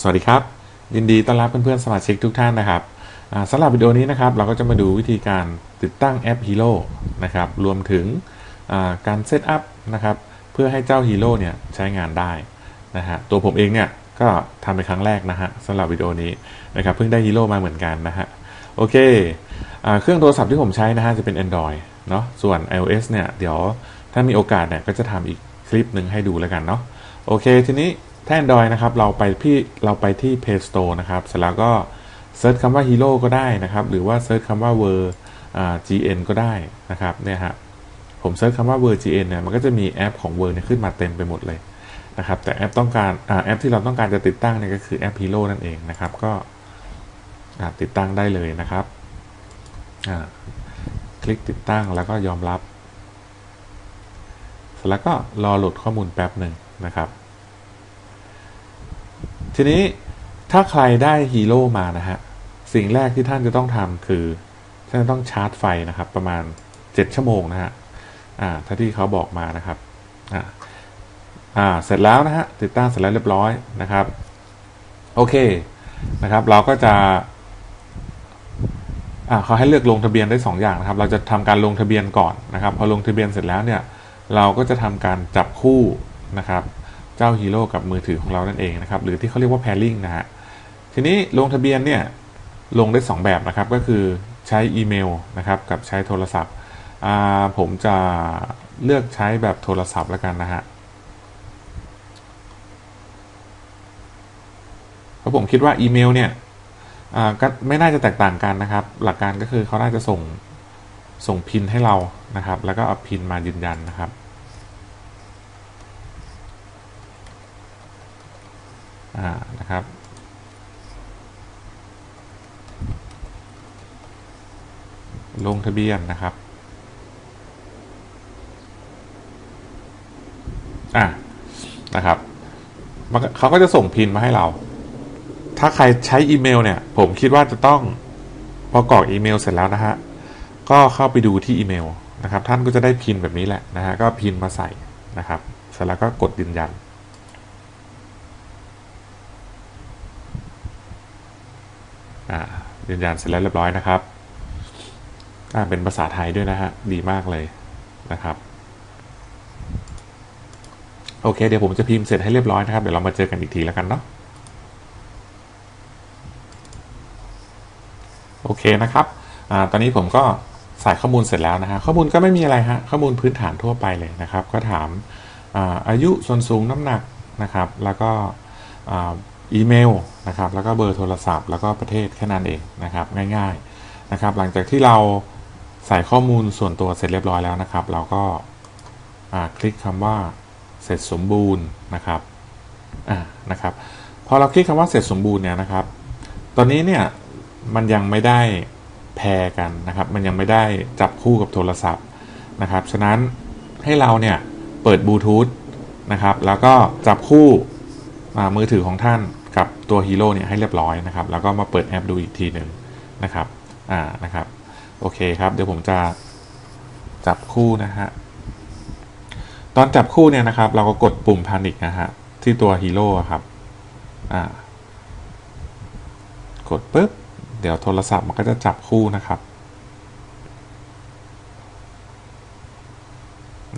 สวัสดีครับ ยินดีต้อนรับเพื่อนๆสมาชิกทุกท่านนะครับสำหรับวิดีโอนี้นะครับ เราก็จะมาดูวิธีการติดตั้งแอป Hero นะครับ รวมถึงการเซตอัพนะครับ เพื่อให้เจ้า Hero เนี่ยใช้งานได้นะฮะตัวผมเองเนี่ยก็ทำเป็นครั้งแรกนะฮะสำหรับวิดีโอนี้นะครับ เพิ่งได้ Hero มาเหมือนกันนะฮะโอเคอเครื่องโทรศัพท์ที่ผมใช้นะฮะจะเป็น Android เนาะส่วน iOS เนี่ยเดี๋ยวถ้ามีโอกาสเนี่ยก็จะทำอีกคลิปหนึ่งให้ดูแล้วกันเนาะโอเคทีนี้ ถ้า Android นะครับเราไปที่เราไปที่ Play Store นะครับ เสร็จแล้วก็เซิร์ชคำว่า Hero ก็ได้นะครับ หรือว่าเซิร์ชคำว่า Word อ่า GN ก็ได้นะครับเนี่ยฮะผมเซิร์ชคำว่า Word GN เนี่ยมันก็จะมีแอปของ Word เนี่ยขึ้นมาเต็มไปหมดเลยนะครับแต่แอปต้องการอาแอปที่เราต้องการจะติดตั้งเนี่ยก็คือแอป Hero นั่นเองนะครับก็ติดตั้งได้เลยนะครับคลิกติดตั้งแล้วก็ยอมรับ เสร็จแล้วก็รอโหลดข้อมูลแป๊บหนึ่งนะครับ ทีนี้ถ้าใครได้ฮีโร่มานะฮะ สิ่งแรกที่ท่านจะต้องทำคือ ท่านต้องชาร์จไฟนะครับ ประมาณ 7 ชั่วโมงนะฮะอ่าถ้าที่เขาบอกมานะครับอ่าอ่าเสร็จแล้วนะฮะติดตั้งเสร็จแล้วเรียบร้อยนะครับ โอเคนะครับ เราก็จะอ่าเขาให้เลือกลงทะเบียนได้ 2 อย่างนะครับ เราจะทำการลงทะเบียนก่อนนะครับ พอลงทะเบียนเสร็จแล้วเนี่ย เราก็จะทำการจับคู่นะครับ เจ้าฮีโร่กับมือถือของเรานั่นเองนะครับ หรือที่เขาเรียกว่า pairing นะฮะ ทีนี้ลงทะเบียนเนี่ยลงได้ 2 แบบนะครับ ก็คือใช้อีเมลนะครับกับใช้โทรศัพท์ ผมจะเลือกใช้แบบโทรศัพท์แล้วกันนะฮะเพราะผมคิดว่าอีเมลเนี่ยก็ไม่น่าจะแตกต่างกันนะครับ หลักการก็คือเขาน่าจะส่งส่งพินให้เรานะครับ แล้วก็เอาพินมายืนยันนะครับ อ่านะครับลงทะเบียนนะครับ อ่านะครับเขาก็จะส่งพินมาให้เรา ถ้าใครใช้อีเมลเนี่ย ผมคิดว่าจะต้องพอกรอกอีเมลเสร็จแล้วนะฮะ ก็เข้าไปดูที่อีเมลนะครับ ท่านก็จะได้พินแบบนี้แหละนะฮะ ก็พินมาใส่นะครับ เสร็จแล้วก็กดยืนยัน อ่า ยืนยันเสร็จแล้วเรียบร้อยนะครับเป็นภาษาไทยด้วยนะฮะ ดีมากเลยนะครับ โอเค เดี๋ยวผมจะพิมพ์เสร็จให้เรียบร้อยนะครับ เดี๋ยวเรามาเจอกันอีกทีแล้วกันเนาะโอเคนะครับอตอนนี้ผมก็ใส่ข้อมูลเสร็จแล้วนะฮะ ข้อมูลก็ไม่มีอะไรฮะ ข้อมูลพื้นฐานทั่วไปเลยนะครับ ก็ถามอาอายุส่วนสูงน้ำหนักนะครับ แล้วก็ อีเมลนะครับแล้วก็เบอร์โทรศัพท์ แล้วก็ประเทศแค่นั้นเองนะครับง่ายๆนะครับหลังจากที่เราใส่ข้อมูลส่วนตัวเสร็จเรียบร้อยแล้วนะครับ เราก็คลิกคำว่าเสร็จสมบูรณ์นะครับอ่านะครับพอเราคลิกคำว่าเสร็จสมบูรณ์เนี่ยนะครับ ตอนนี้เนี่ยมันยังไม่ได้แพรกันนะครับ มันยังไม่ได้จับคู่กับโทรศัพท์นะครับ ฉะนั้นให้เราเนี่ยเปิดบลูทูธนะครับ แล้วก็จับคู่มือถือของท่าน กับตัวฮีโร่เนี่ยให้เรียบร้อยนะครับ แล้วก็มาเปิดแอปดูอีกทีหนึ่งนะครับ อ่า นะครับ โอเคครับ เดี๋ยวผมจะจับคู่นะฮะ ตอนจับคู่เนี่ยนะครับ เราก็กดปุ่มพานิกนะฮะที่ตัวฮีโร่ครับ อ่า กดปุ๊บ เดี๋ยวโทรศัพท์มันก็จะจับคู่นะครับ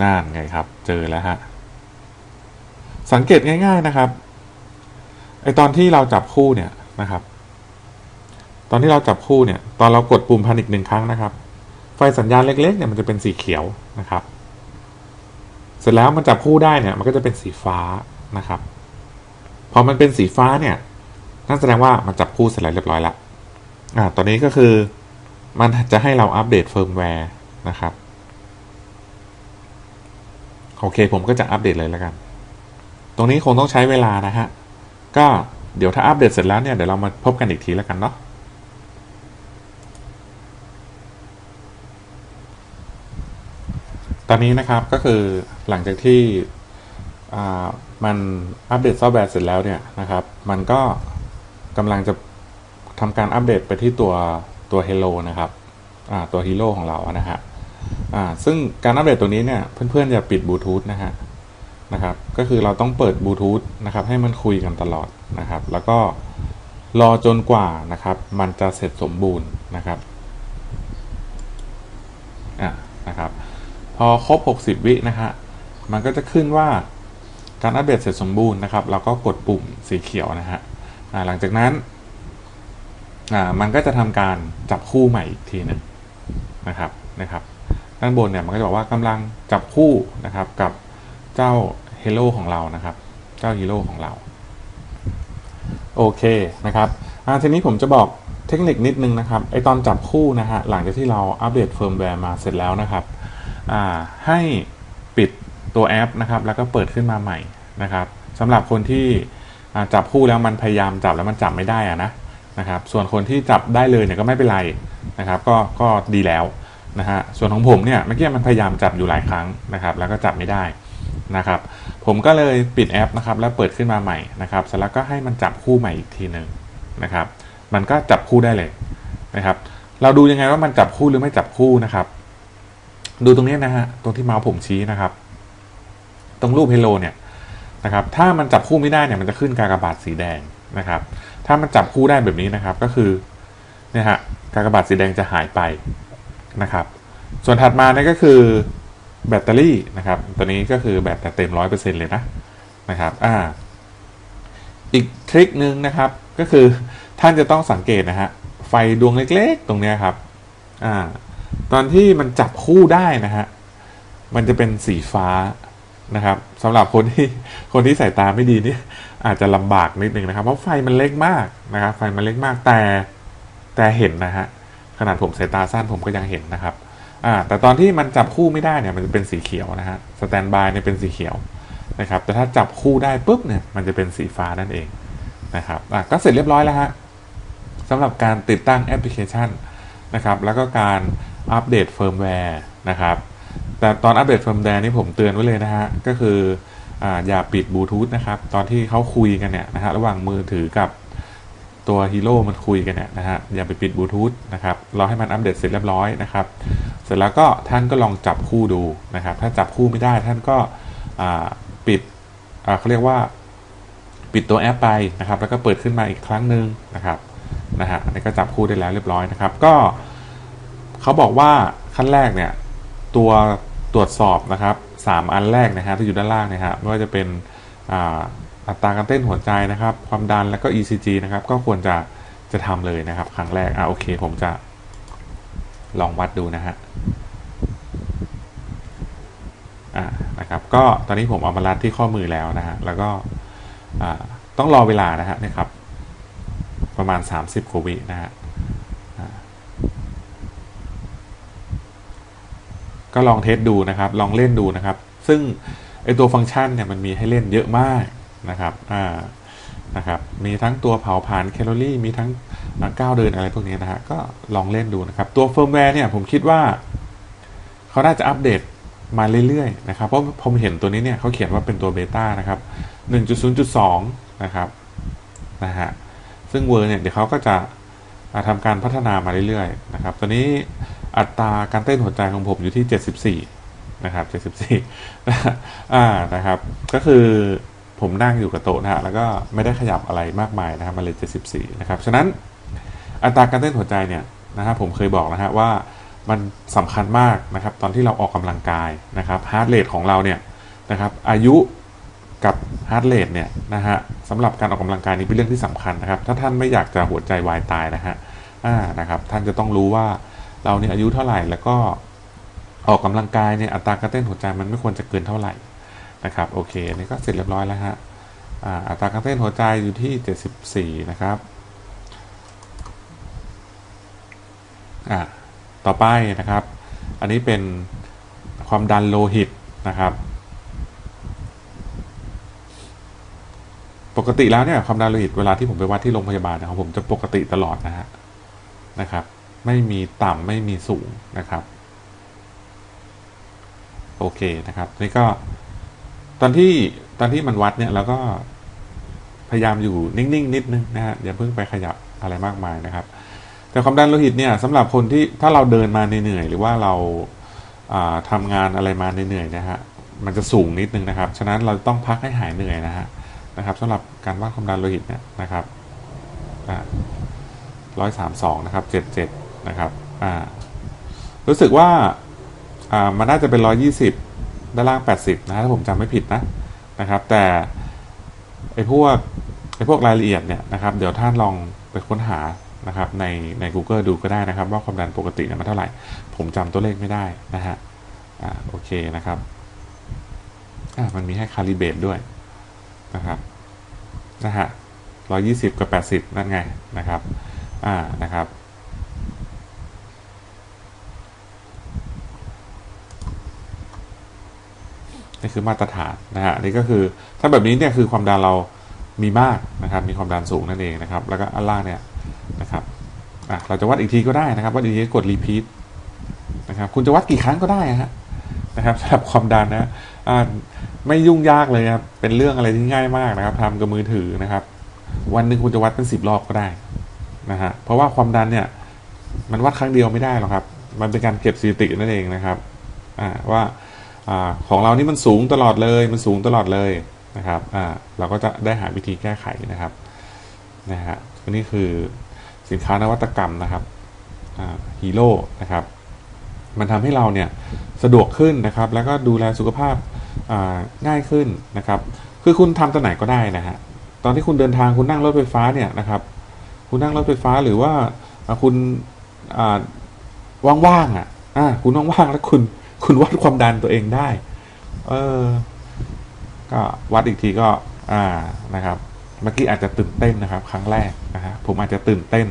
นั่นไงครับ เจอแล้วฮะ สังเกตง่าย ๆนะครับ ตอนที่เราจับคู่เนี่ยนะครับ ตอนที่เราจับคู่เนี่ย ตอนเรากดปุ่มพันอีกหนึ่งครั้งนะครับ ไฟสัญญาณเล็กๆเนี่ยมันจะเป็นสีเขียวนะครับ เสร็จแล้วมันจับคู่ได้เนี่ย มันก็จะเป็นสีฟ้านะครับ พอมันเป็นสีฟ้าเนี่ยนั่นแสดงว่ามันจับคู่เสร็จแล้วเรียบร้อยล้วอ่า ตอนนี้ก็คือมันจะให้เราอัปเดตเฟิร์มแวร์นะครับ โอเค ผมก็จะอัปเดตเลยแล้วกัน ตรงนี้คงต้องใช้เวลานะฮะ ก็เดี๋ยวถ้าอัปเดตเสร็จแล้วเนี่ย เดี๋ยวเรามาพบกันอีกทีแล้วกันเนาะตอนนี้นะครับก็คือหลังจากที่มันอัปเดตซอฟต์แวร์เสร็จแล้วเนี่ยนะครับ มันก็กำลังจะทำการอัปเดตไปที่ตัวตัว Hello นะครับตัว Hero ของเรานะฮะซึ่งการอัปเดตตัวนี้เนี่ยเพื่อนๆอย่าปิดบลูทูธนะฮะ นะครับ ก็คือเราต้องเปิดบลูทูธนะครับ ให้มันคุยกันตลอดนะครับ แล้วก็รอจนกว่านะครับ มันจะเสร็จสมบูรณ์นะครับอะนะครับ พอครบ 60 วินะฮะมันก็จะขึ้นว่าการอัปเดตเสร็จสมบูรณ์นะครับ เราก็กดปุ่มสีเขียวนะฮะอ่าหลังจากนั้นอ่ามันก็จะทำการจับคู่ใหม่อีกทีหนึ่งนะครับนะครับ ด้านบนเนี่ยมันก็จะบอกว่ากำลังจับคู่นะครับกับ เจ้าเฮโ o ของเรานะครับ เจ้าฮีโร่ของเรา โอเคนะครับทีนี้ผมจะบอกเทคนิคนิดนึงนะครับไอตอนจับคู่นะฮะหลังจากที่เราอัปเดตเฟิร์มแวร์มาเสร็จแล้วนะครับให้ปิดตัวแอปนะครับ แล้วก็เปิดขึ้นมาใหม่นะครับสำหรับคนที่จับคู่แล้วมันพยายามจับแล้วมันจับไม่ได้อะนะนะครับส่วนคนที่จับได้เลยเนี่ยก็ไม่เป็นไรนะครับก็ก็ดีแล้วนะฮะส่วนของผมเนี่ยเมื่อกี้มันพยายามจับอยู่หลายครั้งนะครับ แล้วก็จับไม่ได้ นะครับ ผมก็เลยปิดแอปนะครับ แล้วเปิดขึ้นมาใหม่นะครับเสร็จแล้วก็ให้มันจับคู่ใหม่อีกทีหนึ่งนะครับ มันก็จับคู่ได้เลยนะครับ เราดูยังไงว่ามันจับคู่หรือไม่จับคู่นะครับ ดูตรงนี้นะฮะตรงที่เมาส์ผมชี้นะครับ ตรงรูปเฮโลเนี่ยนะครับ ถ้ามันจับคู่ไม่ได้เนี่ยมันจะขึ้นกากบาทสีแดงนะครับ ถ้ามันจับคู่ได้แบบนี้นะครับ ก็คือเนี่ยฮะกากบาทสีแดงจะหายไปนะครับ ส่วนถัดมาเนี่ยก็คือ แบตเตอรี่นะครับตัวนี้ก็คือแบตเต็มร้อยเปอร์เซ็นเลยนะนะครับอ่าอีกทริคนึงนะครับก็คือท่านจะต้องสังเกตนะฮะไฟดวงเล็กๆ ตรงนี้ครับอ่าตอนที่มันจับคู่ได้นะฮะมันจะเป็นสีฟ้านะครับสำหรับคนที่คนที่สายตาไม่ดีนี่อาจจะลำบากนิดนึงนะครับ เพราะไฟมันเล็กมากนะครับ ไฟมันเล็กมากแต่แต่เห็นนะฮะขนาดผมสายตาสั้นผมก็ยังเห็นนะครับ อ่าแต่ตอนที่มันจับคู่ไม่ได้เนี่ยมันจะเป็นสีเขียวนะฮะสแตนบายเนี่ยเป็นสีเขียวนะครับแต่ถ้าจับคู่ได้ปุ๊บเนี่ยมันจะเป็นสีฟ้านั่นเองนะครับอะก็เสร็จเรียบร้อยแล้วฮะสำหรับการติดตั้งแอปพลิเคชันนะครับแล้วก็การอัปเดตเฟิร์มแวร์นะครับแต่ตอนอัปเดตเฟิร์มแวร์นี่ผมเตือนไว้เลยนะฮะก็คืออ่าอย่าปิดบลูทูธนะครับตอนที่เขาคุยกันเนี่ยนะฮะระหว่างมือถือกับตัวฮีโร่มันคุยกันเนี่ยนะฮะอย่าไปปิดบลูทูธนะครับรอให้มันอัปเดตเสร็จเรียบร้อยนะครับ สร็จแล้วก็ท่านก็ลองจับคู่ดูนะครับ ถ้าจับคู่ไม่ได้ท่านก็ปิดเขาเรียกว่า ปิดตัวแอปไปนะครับ แล้วก็เปิดขึ้นมาอีกครั้งหนึ่งนะครับนะฮะอันนี้ก็จับคู่ได้แล้วเรียบร้อยนะครับ ก็เขาบอกว่าขั้นแรกเนี่ยตัวตรวจสอบนะครับสามอันแรกนะฮะที่อยู่ด้านล่างนะฮะไม่ว่าจะเป็นอัตราการเต้นหัวใจนะครับ ความดันแล้วก็ ECG นะครับ ก็ควรจะจะทำเลยนะครับ ครั้งแรกอ่าโอเค ผมจะ ลองวัดดูนะฮะอ่านะครับก็ตอนนี้ผมเอามารัดที่ข้อมือแล้วนะฮะแล้วก็ต้องรอเวลานะฮะนี่ครับ ประมาณ 30กว่าวินะฮะก็ลองเทสดูนะครับ ลองเล่นดูนะครับ ซึ่งไอตัวฟังก์ชันเนี่ยมันมีให้เล่นเยอะมากนะครับอ่านะครับ มีทั้งตัวเผาผลาญแคลอรี่ มีทั้ง ก้าวเดินอะไรพวกนี้นะฮะก็ลองเล่นดูนะครับ ตัวเฟิร์มแวร์เนี่ยผมคิดว่าเขาน่าจะอัปเดตมาเรื่อยๆนะครับเพราะผมเห็นตัวนี้เนี่ยเขาเขียนว่าเป็นตัวเบต้านะครับ 1.0.2 นะครับนะฮะซึ่งเวอร์เนี่ยเดี๋ยวเขาก็จะอ่าทำการพัฒนามาเรื่อยๆนะครับตอนนี้อัตราการเต้นหัวใจของผมอยู่ที่ 74 นะครับ 74อ่านะครับ ก็คือผมนั่งอยู่กับโต๊ะนะฮะแล้วก็ไม่ได้ขยับอะไรมากมายนะครับมันเลย 74 นะครับ ฉะนั้น อัตราการเต้นหัวใจเนี่ยนะฮะผมเคยบอกนะฮะว่ามันสำคัญมากนะครับตอนที่เราออกกำลังกายนะครับฮาร์ดเรทของเราเนี่ยนะครับอายุกับฮาร์ดเรทเนี่ยนะฮะสำหรับการออกกำลังกายนี้เป็นเรื่องที่สำคัญนะครับถ้าท่านไม่อยากจะหัวใจวายตายนะฮะอ่านะครับท่านจะต้องรู้ว่าเราเนี่ยอายุเท่าไหร่แล้วก็ออกกำลังกายเนี่ยอัตราการเต้นหัวใจมันไม่ควรจะเกินเท่าไหร่นะครับโอเคอันนี้ก็เสร็จเรียบร้อยแล้วฮะอัตราการเต้นหัวใจอยู่ที่ 74 นะครับ อ่าต่อไปนะครับ อันนี้เป็นความดันโลหิตนะครับ ปกติแล้วเนี่ยความดันโลหิตเวลาที่ผมไปวัดที่โรงพยาบาลนะครับผมจะปกติตลอดนะฮะนะครับ ไม่มีต่ำไม่มีสูงนะครับ โอเคนะครับนี่ก็ตอนที่ตอนที่มันวัดเนี่ยเราก็พยายามอยู่นิ่งๆ นิดนึงนะฮะอย่าเพิ่งไปขยับอะไรมากมายนะครับ แต่ความดันโลหิตเนี่ยสำหรับคนที่ถ้าเราเดินมาเหนื่อยๆหรือว่าเราอ่าทำงานอะไรมาเหนื่อยๆนะฮะมันจะสูงนิดนึงนะครับ ฉะนั้นเราต้องพักให้หายเหนื่อยนะฮะนะครับสำหรับการวัดความดันโลหิตเนี่ยนะครับร้อยสามสองนะครับเจ็ดเจ็ดนะครับอ่ารู้สึกว่าอ่ามันน่าจะเป็นร้อยี่สิบด้านล่างแปดสิบนะฮะถ้าผมจำไม่ผิดนะนะครับ แต่ไอ้พวกไอ้พวกรายละเอียดเนี่ยนะครับ เดี๋ยวท่านลองไปค้นหา นะครับในใน Google ดูก็ได้นะครับ ว่าความดันปกติเนี่ยมันเท่าไหร่ ผมจำตัวเลขไม่ได้นะฮะอ่าโอเคนะครับอ่ามันมีให้คาลิเบตด้วยนะครับนะฮะร้อยี่สิบกับแปดสิบนั่นไงนะครับอ่านะครับนี่คือมาตรฐานนะฮะนี่ก็คือถ้าแบบนี้เนี่ยคือความดันเรามีมากนะครับ มีความดันสูงนั่นเองนะครับ แล้วก็อันล่างเนี่ย อะเราจะวัดอีกทีก็ได้นะครับวัดอีกทีกดรีพีทนะครับคุณจะวัดกี่ครั้งก็ได้ฮะนะครับสำหรับความดันนะอ่าไม่ยุ่งยากเลยครับเป็นเรื่องอะไรที่ง่ายมากนะครับทำกับมือถือนะครับ วันหนึ่งคุณจะวัดเป็นสิบรอบก็ได้นะฮะเพราะว่าความดันเนี่ย มันวัดครั้งเดียวไม่ได้หรอกครับ มันเป็นการเก็บสถิตินั่นเองนะครับอ่าว่าอาของเรานี่มันสูงตลอดเลย มันสูงตลอดเลยนะครับอ่าเราก็จะได้หาวิธีแก้ไขนะครับนะฮะนนี้คือ สินค้านวัตกรรมนะครับฮีโร่นะครับ มันทำให้เราเนี่ยสะดวกขึ้นนะครับ แล้วก็ดูแลสุขภาพง่ายขึ้นนะครับ คือคุณทำตอนไหนก็ได้นะฮะตอนที่คุณเดินทางคุณนั่งรถไฟฟ้าเนี่ยนะครับ คุณนั่งรถไฟฟ้าหรือว่าคุณว่างๆอะอ่าคุณว่างๆแล้วคุณคุณวัดความดันตัวเองได้ เออ ก็วัดอีกทีก็ อ่านะครับ เมื่อกี้อาจจะตื่นเต้นนะครับ ครั้งแรกนะฮะผมอาจจะตื่นเต้น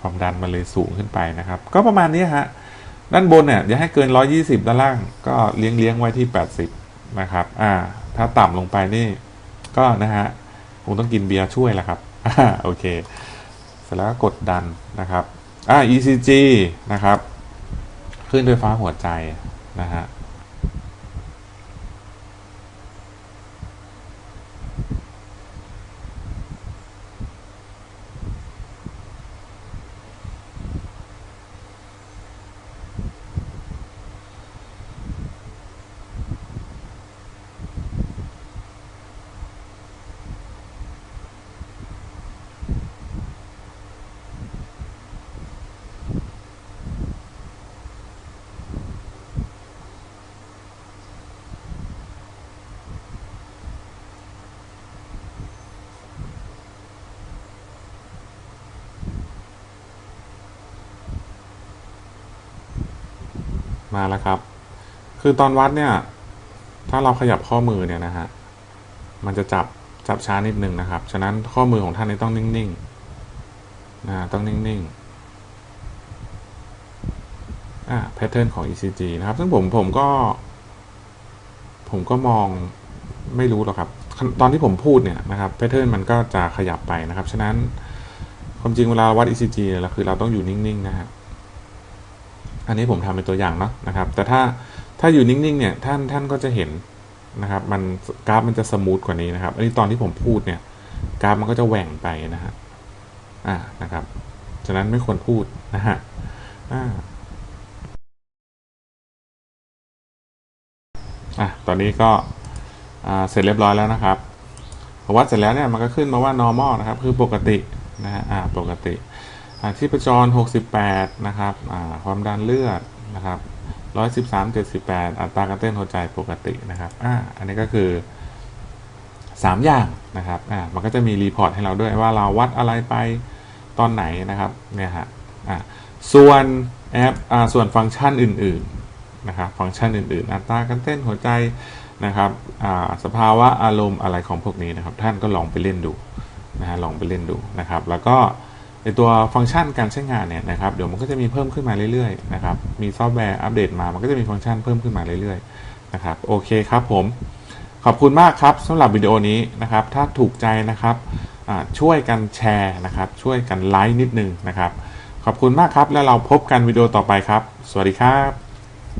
ความดันมันเลยสูงขึ้นไปนะครับ ก็ประมาณนี้ฮะด้านบนเนี่ยอย่าให้เกิน 120 ด้านล่าง ก็เลี้ยงเลี้ยงไว้ที่ 80 นะครับ อ่า ถ้าต่ำลงไปนี่ ก็นะฮะคงต้องกินเบียร์ช่วยแหละครับอ่าโอเค เสร็จแล้วก็กดดันนะครับ อ่า ECG นะครับ ขึ้นไฟฟ้าหัวใจนะฮะ มาแล้วครับ คือตอนวัดเนี่ย ถ้าเราขยับข้อมือเนี่ยนะฮะ มันจะจับจับช้านิดนึงนะครับ ฉะนั้นข้อมือของท่านนี่ต้องนิ่งๆนะต้องนิ่งๆ อ่าแพทเทิร์นของ ECG นะครับ ซึ่งผมผมก็ ผมก็มองไม่รู้หรอกครับ ตอนที่ผมพูดเนี่ยนะครับแพทเทิร์นมันก็จะขยับไปนะครับ ฉะนั้นความจริงเวลาวัด ECG เนี่ยเราคือเราต้องอยู่นิ่งๆนะฮะ อันนี้ผมทำเป็นตัวอย่างเนาะนะครับ แต่ถ้าถ้าอยู่นิ่งๆเนี่ยท่านท่านก็จะเห็นนะครับมันกราฟมันจะสมูทกว่านี้นะครับ อันนี้ตอนที่ผมพูดเนี่ยกราฟมันก็จะแหว่งไปนะฮะอ่านะครับฉะนั้นไม่ควรพูดนะฮะอ่าอะตอนนี้ก็เสร็จเรียบร้อยแล้วนะครับพอวัดเสร็จแล้วเนี่ยมันก็ขึ้นมาว่า normal นะครับ คือปกตินะฮะอ่าปกติ ที่ประจร 68 นะครับความดันเลือดนะครับ113 78 อัตราการเต้นหัวใจปกตินะครับอ่าอันนี้ก็คือ 3 อย่างนะครับอ่ามันก็จะมีรีพอร์ตให้เราด้วยว่าเราวัดอะไรไปตอนไหนนะครับเนี่ยฮะอ่าส่วนแอปอ่าส่วนฟังก์ชันอื่นๆนะครับฟังก์ชันอื่นๆ อัตราการเต้นหัวใจนะครับอ่าสภาวะอารมณ์อะไรของพวกนี้นะครับ ท่านก็ลองไปเล่นดูนะฮะลองไปเล่นดูนะครับ แล้วก็ ในตัวฟังก์ชันการใช้งานเนี่ยนะครับเดี๋ยวมันก็จะมีเพิ่มขึ้นมาเรื่อยๆนะครับมีซอฟต์แวร์อัปเดตมามันก็จะมีฟังก์ชันเพิ่มขึ้นมาเรื่อยๆนะครับโอเคครับผมขอบคุณมากครับสำหรับวิดีโอนี้นะครับ ถ้าถูกใจนะครับช่วยกันแชร์นะครับ ช่วยกันไลค์นิดนึงนะครับ ขอบคุณมากครับ แล้วเราพบกันวิดีโอต่อไปครับ สวัสดีครับ